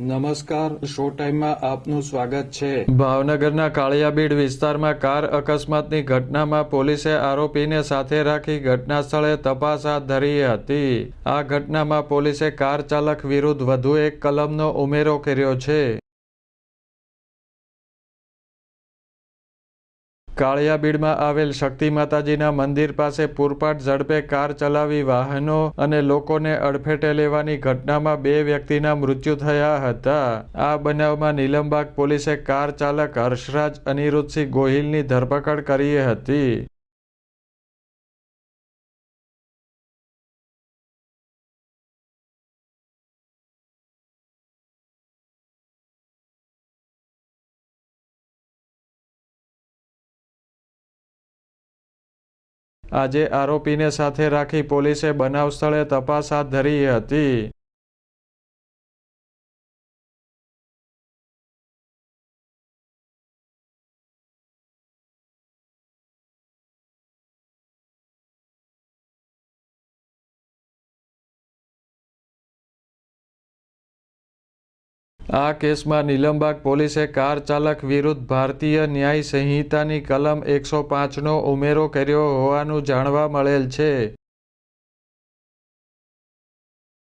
નમસ્કાર શો ટાઈમમાં આપનું સ્વાગત છે. ભાવનગરના કાળિયાબીડ વિસ્તારમાં કાર અકસ્માતની ઘટનામાં પોલીસે આરોપીને સાથે રાખી ઘટના સ્થળે તપાસ હાથ ધરી હતી. આ ઘટનામાં પોલીસે કાર ચાલક વિરુદ્ધ વધુ એક કલમનો ઉમેરો કર્યો છે. કાળિયાબીડમાં આવેલ શક્તિ માતાજીના મંદિર પાસે પૂરપાટ ઝડપે કાર ચલાવી વાહનો અને લોકોને અડફેટે લેવાની ઘટનામાં બે વ્યક્તિના મૃત્યુ થયા હતા. આ બનાવમાં નીલમબાગ પોલીસે કાર ચાલક હર્ષરાજ અનિરુદ્ધસિંહ ગોહિલની ધરપકડ કરી હતી. આજે આરોપીને સાથે રાખી પોલીસે બનાવ સ્થળે તપાસ હાથ ધરી હતી. આ કેસમાં નિલમબાગ પોલીસે કાર ચાલક વિરુદ્ધ ભારતીય ન્યાય સંહિતાની કલમ એકસો પાંચનો ઉમેરો કર્યો હોવાનું જાણવા મળેલ છે.